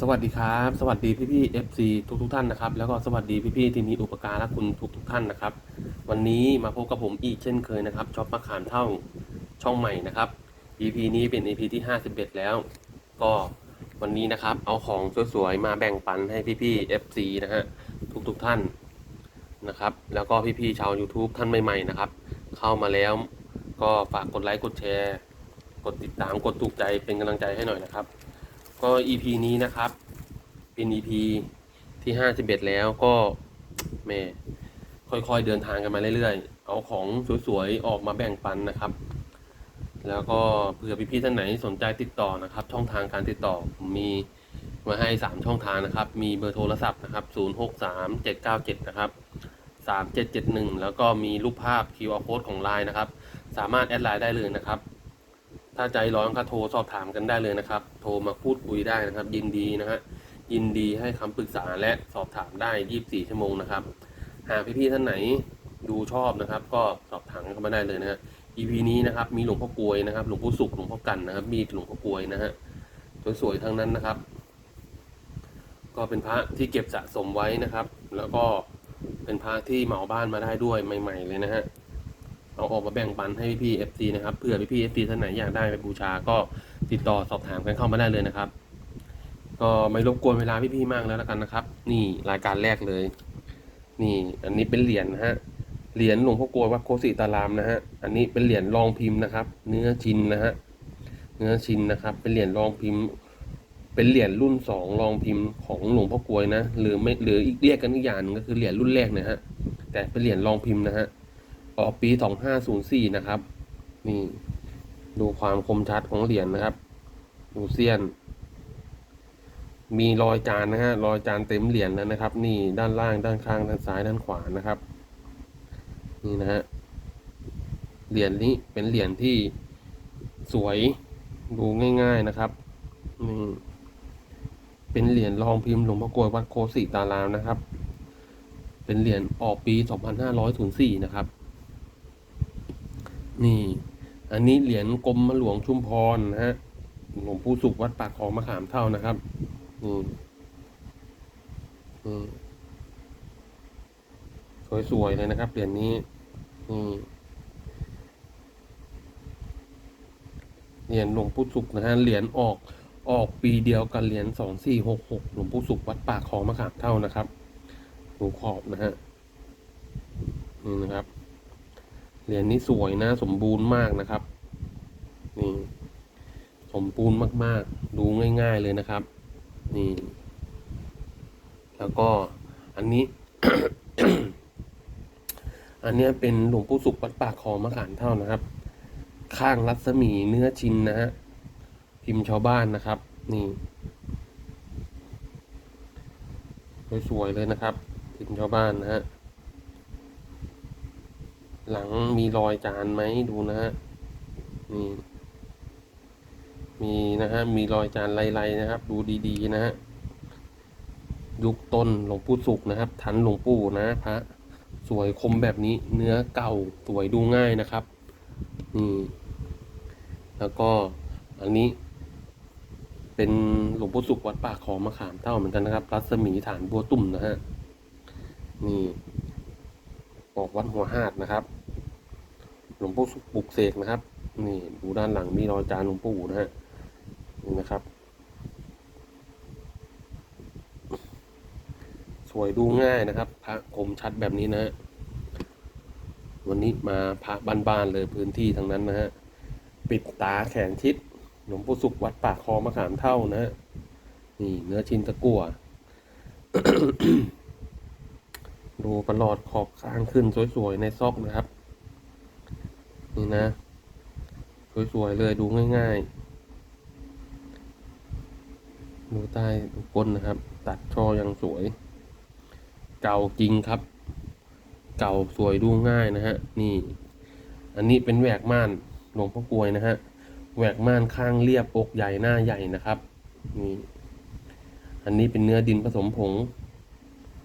สวัสดีครับ สวัสดีพี่พี่เอฟซีทุกทุกท่านนะครับ แล้วก็สวัสดีพี่พี่ที่มีอุปการะคุณทุกทุกท่านนะครับ วันนี้มาพบกับผมอีกเช่นเคยนะครับช็อปมะขามเท่าช่องใหม่นะครับ EP นี้เป็น EP ที่ 51 แล้ว ก็วันนี้นะครับเอาของสวยๆมาแบ่งปันให้พี่พี่ๆ FC นะฮะทุกทุกท่านนะครับ แล้วก็พี่พี่ชาว YouTube ท่านใหม่ๆนะครับ เข้ามาแล้วก็ฝากกดไลค์กดแชร์ กดติดตามกดถูกใจเป็นกำลังใจให้หน่อยนะครับ ก็ EP นี้นะครับ เป็น EP ที่51แล้วก็แม่ค่อยๆเดินทางกันมาเรื่อยๆ เอาของสวยๆ ออกมาแบ่งปันนะครับ แล้วก็เผื่อพี่ๆท่านไหนสนใจติดต่อนะครับ ช่องทางการติดต่อผมมีมาให้3ช่องทางนะครับ มีเบอร์โทรศัพท์นะครับ063 797นะครับ3771แล้วก็มีรูปภาพ QR code ของ Line นะครับ สามารถแอดไลน์ได้เลยนะครับ ถ้าใจร้อนก็โทรสอบถามกันได้เลยนะครับ โทรมาพูดคุยได้นะครับ ยินดีนะฮะยินดีให้คำปรึกษาและสอบถามได้ 24 ชั่วโมงนะครับ หากพี่ๆท่านไหนดูชอบนะครับ ก็สอบถามกันเข้ามาได้เลยนะฮะ EP นี้นะครับ มีหลวงพ่อกลวยนะครับ หลวงพ่อสุขหลวงพ่อกันนะครับ มีหลวงพ่อกลวยนะฮะสวยๆทั้งนั้นนะครับ ก็เป็นพระที่เก็บสะสมไว้นะครับ แล้วก็เป็นพระที่เหมาบ้านมาได้ด้วยใหม่ ๆ เลยนะฮะ เอาออกมาแบ่งปันให้พี่ๆ FC นะครับเผื่อพี่ๆ FC ท่านไหนอยากได้ไปบูชาก็ติดต่อสอบถามกันเข้ามาได้เลยนะครับ ก็ไม่รบกวนเวลาพี่ๆมากแล้วแล้วกันนะครับ นี่รายการแรกเลย นี่อันนี้เป็นเหรียญนะฮะเหรียญหลวงพ่อกลวยวัดโคสิตารามนะฮะอันนี้เป็นเหรียญรองพิมพ์นะครับ เนื้อชินนะฮะเนื้อชินนะครับ เป็นเหรียญรองพิมพ์ เป็นเหรียญรุ่นสองรองพิมพ์ของหลวงพ่อกลวยนะหรือไม่หรืออีกเรียกกันอีกอย่างหนึงก็คือเหรียญรุ่นแรกนะฮะแต่เป็นเหรียญรองพิมพ์นะฮะ ออกปี 2504 นะครับ นี่ ดูความคมชัดของเหรียญนะครับ ดูเซียน มีรอยจานนะฮะ รอยจานเต็มเหรียญแล้วนะครับ นี่ด้านล่างด้านข้าง ด้านซ้ายด้านขวานะครับ นี่นะฮะ เหรียญนี้เป็นเหรียญที่สวยดูง่าย ๆนะครับนี่เป็นเหรียญรองพิมพ์หลวงพ่อกลวยวัดโคสิตารามนะครับ เป็นเหรียญออกปี 2504 นะครับ นี่ อันนี้เหรียญกรมหลวงชุมพรนะฮะหลวงปู่สุขวัดปากคลองมะขามเท่านะครับนี่นี่สวยๆเลยนะครับเหรียญนี้นี่เหรียญหลวงปู่สุขนะฮะเหรียญออกออกปีเดียวกันเหรียญสองสี่หกหกหลวงปู่สุขวัดปากคลองมะขามเท่านะครับดูขอบนะฮะนี่นะครับ เหรียญนี้สวยนะ สมบูรณ์มากนะครับ นี่ สมบูรณ์มากๆ ดูง่ายๆเลยนะครับ นี่ แล้วก็อันนี้ อันนี้เป็นหลวงปู่สุขวัดปากคอมะขามเท่านะครับ ข้างรัศมีเนื้อชินนะฮะพิมพ์ชาวบ้านนะครับ นี่สวยๆเลยนะครับพิมพ์ชาวบ้านนะฮะ หลังมีรอยจานไหมดูนะฮะนี่มีนะฮะมีรอยจานไล่ๆนะครับ ดูดีๆนะฮะยุคต้นหลวงปู่สุกนะครับ ทันหลวงปู่นะพระสวยคมแบบนี้เนื้อเก่าสวยดูง่ายนะครับนี่แล้วก็อันนี้ เป็นหลวงปู่สุกวัดปากคลองมะขามเท่าเหมือนกันนะครับ รัศมีฐานบัวตุ่มนะฮะนี่ ออกวัดหัวหาดนะครับหลวงปู่ปลุกเสกนะครับ นี่ดูด้านหลังมีรอยจานหลวงปู่นะฮะนี่นะครับ สวยดูง่ายนะครับ พระคมชัดแบบนี้นะฮะวันนี้มาพระบ้านๆเลยพื้นที่ทั้งนั้นนะฮะปิดตาแขนชิดหลวงปู่สุขวัดปากคลองมะขามเท่านะฮะนี่เนื้อชินตะกั่ว ดูประหลอดขอบข้างขึ้นสวยๆในซอกนะครับ นี่นะ สวยๆเลยดูง่ายๆ ดูใต้ดูก้นนะครับ ตัดช่อยังสวย เก่าจริงครับ เก่าสวยดูง่ายนะฮะ นี่ อันนี้เป็นแหวกม่านหลวงพ่อกลวยนะฮะแหวกม่านข้างเรียบอกใหญ่หน้าใหญ่นะครับ นี่ อันนี้เป็นเนื้อดินผสมผง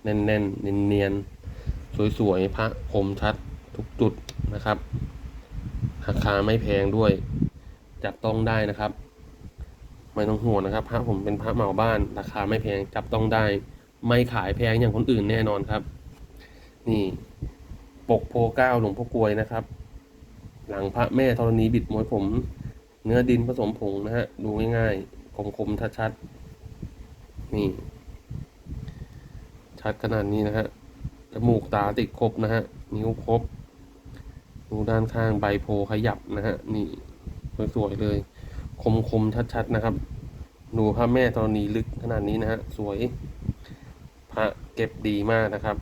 แน่นๆเนียนๆสวยๆพระคมชัดทุกจุดนะครับ ราคาไม่แพงด้วย จับต้องได้นะครับ ไม่ต้องห่วงนะครับ พระผมเป็นพระเหมาบ้าน ราคาไม่แพงจับต้องได้ ไม่ขายแพงอย่างคนอื่นแน่นอนครับ นี่ปกโพเก้าหลวงพ่อกลวยนะครับ หลังพระแม่ธรณีบิดมวยผม เนื้อดินผสมผงนะฮะดูง่ายๆคมๆชัดๆนี่ ชัดขนาดนี้นะฮะจมูกตาติดครบนะฮะนิ้วครบดูด้านข้างใบโพขยับนะฮะนี่สวยๆเลย คมๆชัดๆนะครับดูพระแม่ธรณีลึกขนาดนี้นะฮะสวย พระเก็บดีมากนะครับ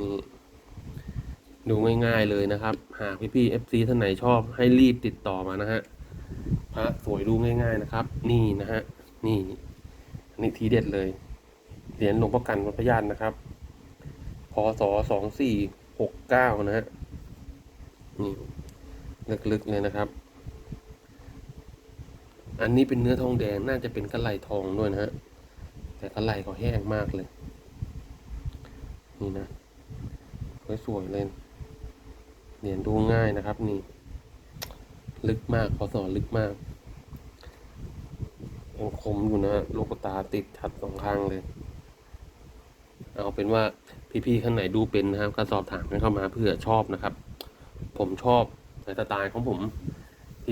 นี่ ดูง่ายๆเลยนะครับ หากพี่ๆ FC ท่านไหนชอบให้รีบติดต่อมานะฮะพระสวยดูง่ายๆนะครับ นี่นะฮะนี่อันนี้ทีเด็ดเลย เหรียญหลวงพ่อกันวัดพญาตินะครับ พศสองสี่หกเก้านะฮะ นี่ลึกๆเลยนะครับ อันนี้เป็นเนื้อทองแดงน่าจะเป็นกระไหลทองด้วยนะฮะ แต่กระไหลเขาแห้งมากเลย นี่นะสวยๆเลย เหรียญดูง่ายนะครับ นี่ ลึกมากพอสอนลึกมากยังคมอยู่นะฮะลูกตาติดชัดสองข้างเลย เอาเป็นว่าพี่ๆข้างไหนดูเป็นนะครับก็สอบถามกันเข้ามาเพื่อชอบนะครับ ผมชอบในสไตล์ของผม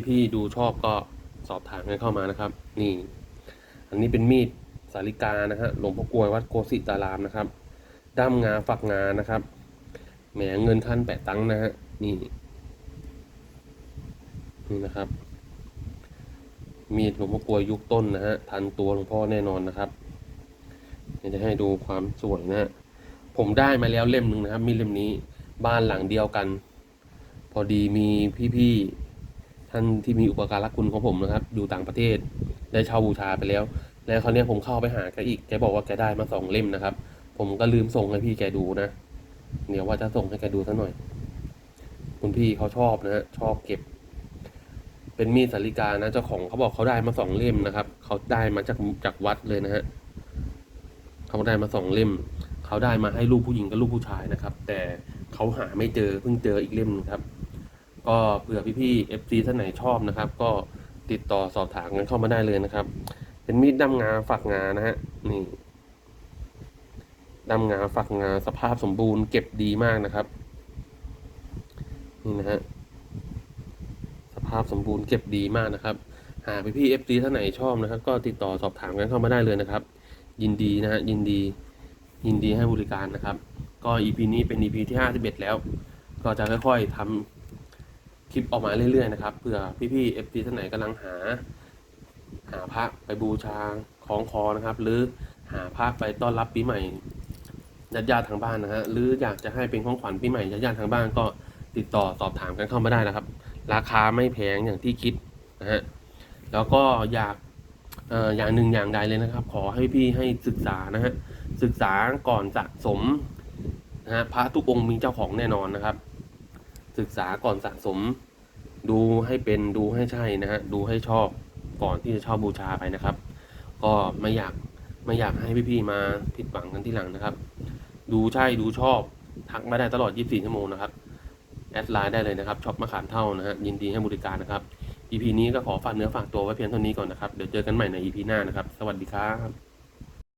พี่ๆดูชอบก็สอบถามกันเข้ามานะครับ นี่ อันนี้เป็นมีดสาริกานะฮะหลวงพ่อกลวยวัดโกสิตารามนะครับ ด้ามงาฝักงานะครับแหมเงินขั้นแปะตังนะฮะนี่นี่นะครับ มีดหลวงพ่อกลวยยุคต้นนะฮะทันตัวหลวงพ่อแน่นอนนะครับ เดี๋ยวจะให้ดูความสวยนะฮะผมได้มาแล้วเล่มหนึ่งนะครับ มีเล่มนี้บ้านหลังเดียวกัน พอดีมีพี่ๆท่านที่มีอุปการะคุณของผมนะครับ อยู่ต่างประเทศ ได้เช่าบูชาไปแล้ว แล้วคราวนี้ผมเข้าไปหาแกอีกแกบอกว่าแกได้มาสองเล่มนะครับ ผมก็ลืมส่งให้พี่แกดูนะเดี๋ยวว่าจะส่งให้แกดูซะหน่อย คุณพี่เขาชอบนะฮะชอบเก็บ เป็นมีดสาริกานะเจ้าของเขาบอกเขาได้มาสองเล่มนะครับเขาได้มาจากจากวัดเลยนะฮะ เขาได้มาสองเล่ม เขาได้มาให้ลูกผู้หญิงกับลูกผู้ชายนะครับ แต่เขาหาไม่เจอเพิ่งเจออีกเล่มหนึงครับ ก็เผื่อพี่ๆ FC ท่านไหนชอบนะครับ ก็ติดต่อสอบถามกันเข้ามาได้เลยนะครับ เป็นมีดด้ามงาฝักงานะฮะนี่ด้ามงาฝักงาสภาพสมบูรณ์เก็บดีมากนะครับ นี่นะฮะสภาพสมบูรณ์เก็บดีมากนะครับ หากพี่ๆ FC ท่านไหนชอบนะครับ ก็ติดต่อสอบถามกันเข้ามาได้เลยนะครับ ยินดีนะฮะยินดียินดีให้บริการนะครับ ก็ EP นี้เป็น EP ที่51แล้ว ก็จะค่อยๆทำคลิปออกมาเรื่อยๆนะครับเผื่อพี่ๆ FT ท่านไหนกำลังหา หาพระไปบูชาของคอนะครับ หรือหาพระไปต้อนรับปีใหม่ญาติๆทางบ้านนะฮะหรืออยากจะให้เป็นของขวัญปีใหม่ญาติๆทางบ้านก็ติดต่อสอบถามกันเข้ามาได้นะครับ ราคาไม่แพงอย่างที่คิดนะฮะแล้วก็อยาก อย่างหนึ่งอย่างใดเลยนะครับ ขอให้พี่ให้ศึกษานะฮะศึกษาก่อนสะสมนะฮะพระทุกองค์มีเจ้าของแน่นอนนะครับ ศึกษาก่อนสะสม ดูให้เป็นดูให้ใช่นะฮะดูให้ชอบก่อนที่จะช่าบูชาไปนะครับ ก็ไม่อยากไม่อยากให้พี่ๆมาผิดหวังกันที่หลังนะครับ ดูใช่ดูชอบทักมาได้ตลอด 24 ชั่วโมงนะครับ แอดไลน์ได้เลยนะครับช็อปมะขามเท่านะฮะยินดีให้บริการนะครับ EP นี้ก็ขอฝากเนื้อฝากตัวไว้เพียงเท่านี้ก่อนนะครับ เดี๋ยวเจอกันใหม่ใน EP หน้านะครับ สวัสดีครับ